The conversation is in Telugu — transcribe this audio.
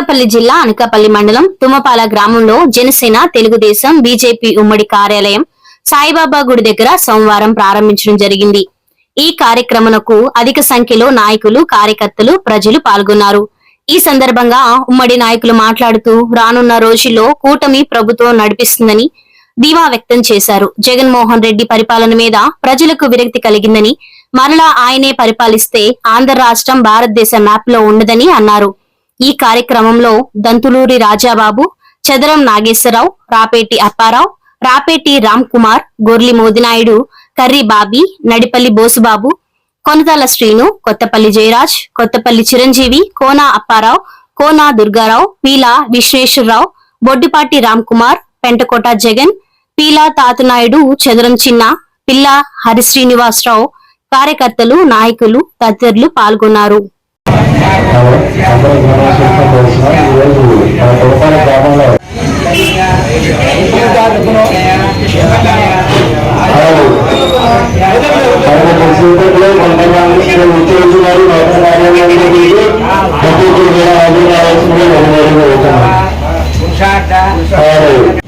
అనకాపల్లి జిల్లా అనకాపల్లి మండలం తుమ్మపాల గ్రామంలో జనసేన తెలుగుదేశం బీజేపీ ఉమ్మడి కార్యాలయం సాయిబాబా గుడి దగ్గర సోమవారం ప్రారంభించడం జరిగింది. ఈ కార్యక్రమనకు అధిక సంఖ్యలో నాయకులు కార్యకర్తలు ప్రజలు పాల్గొన్నారు. ఈ సందర్భంగా ఉమ్మడి నాయకులు మాట్లాడుతూ రానున్న రోజుల్లో కూటమి ప్రభుత్వం నడిపిస్తుందని ధీమా వ్యక్తం చేశారు. జగన్మోహన్ రెడ్డి పరిపాలన మీద ప్రజలకు విరక్తి కలిగిందని మరలా ఆయనే పరిపాలిస్తే ఆంధ్ర రాష్ట్రం భారతదేశ మ్యాప్లో ఉండదని అన్నారు. ఈ కార్యక్రమంలో దంతులూరి రాజాబాబు చదరం నాగేశ్వరరావు రాపేటి అప్పారావు రాపేటి రామ్ కుమార్ గొర్లి మోదినాయుడు కర్రి బాబీ నడిపల్లి బోసుబాబు కొనతల శ్రీను కొత్తపల్లి జయరాజ్ కొత్తపల్లి చిరంజీవి కోనా అప్పారావు కోనా దుర్గారావు పీలా విశ్వేశ్వరరావు బొడ్డిపాటి రామ్ కుమార్ పెంటకోట జగన్ పీలా తాతనాయుడు చదరం చిన్న పిల్ల హరిశ్రీనివాసరావు కార్యకర్తలు నాయకులు తదితరులు పాల్గొన్నారు. అందరూ జ్ఞాపకం చేస్తున్నాం ఈరోజు మన కుటుంబాల గ్రామంలో ఉద్యోగులు ప్రతి కార్యాలయంలోకి కూడా హాజరు